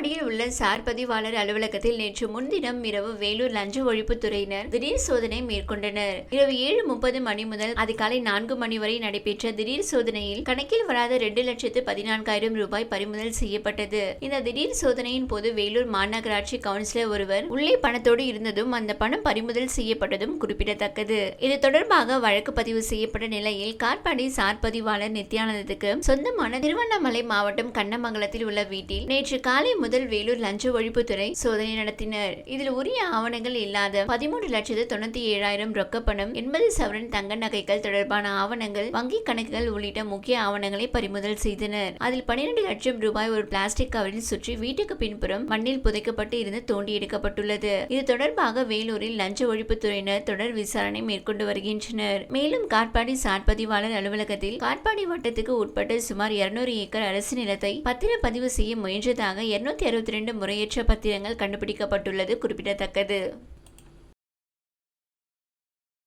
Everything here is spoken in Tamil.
காட்பாடியில் உள்ள சார் பதிவாளர் அலுவலகத்தில் நேற்று முன்தினம் இரவு வேலூர் லஞ்ச ஒழிப்புத்துறையினர் திடீர் சோதனை மேற்கொண்டனர். இரவு ஏழு முப்பது மணி முதல் அதிகாலை நான்கு மணி வரை நடைபெற்ற திடீர் சோதனையில் கணக்கில் வராத இரண்டு லட்சத்து பதினான்காயிரம் ரூபாய் பறிமுதல் செய்யப்பட்டது. இந்த திடீர் சோதனையின் போது வேலூர் மாநகராட்சி கவுன்சிலர் ஒருவர் உள்ளே பணத்தோடு இருந்ததும் அந்த பணம் பறிமுதல் செய்யப்பட்டதும் குறிப்பிடத்தக்கது. இது தொடர்பாக வழக்கு பதிவு செய்யப்பட்ட நிலையில் காட்பாடி சார் பதிவாளர் நித்யானந்தத்துக்கு சொந்தமான திருவண்ணாமலை மாவட்டம் கண்ணமங்கலத்தில் உள்ள வீட்டில் நேற்று காலை முதல் வேலூர் லஞ்ச ஒழிப்புத்துறை சோதனை நடத்தினர். இதில் உரிய ஆவணங்கள் இல்லாத பதிமூன்று லட்சத்து தொண்ணூத்தி ஏழாயிரம் ரொக்க பணம் எண்பது சவரன் தங்க நகைகள் தொடர்பான ஆவணங்கள் வங்கி கணக்குகள் உள்ளிட்ட முக்கிய ஆவணங்களை பறிமுதல் செய்தனர். அதில் பனிரெண்டு லட்சம் ரூபாய் ஒரு பிளாஸ்டிக் கவரில் சுற்றி வீட்டுக்கு பின்புறம் மண்ணில் புதைக்கப்பட்டு இருந்து தோண்டி எடுக்கப்பட்டுள்ளது. இது தொடர்பாக வேலூரில் லஞ்ச ஒழிப்புத்துறையினர் தொடர் விசாரணை மேற்கொண்டு வருகின்றனர். மேலும் காட்பாடி சாட்பதிவாளர் அலுவலகத்தில் காட்பாடி வட்டத்துக்கு உட்பட்ட சுமார் இருநூறு ஏக்கர் அரசு நிலத்தை பத்திரப்பதிவு செய்ய முயன்றதாக இருநூத்தி அறுபத்தி ரெண்டு முறையற்ற பத்திரங்கள் கண்டுபிடிக்கப்பட்டுள்ளது குறிப்பிடத்தக்கது.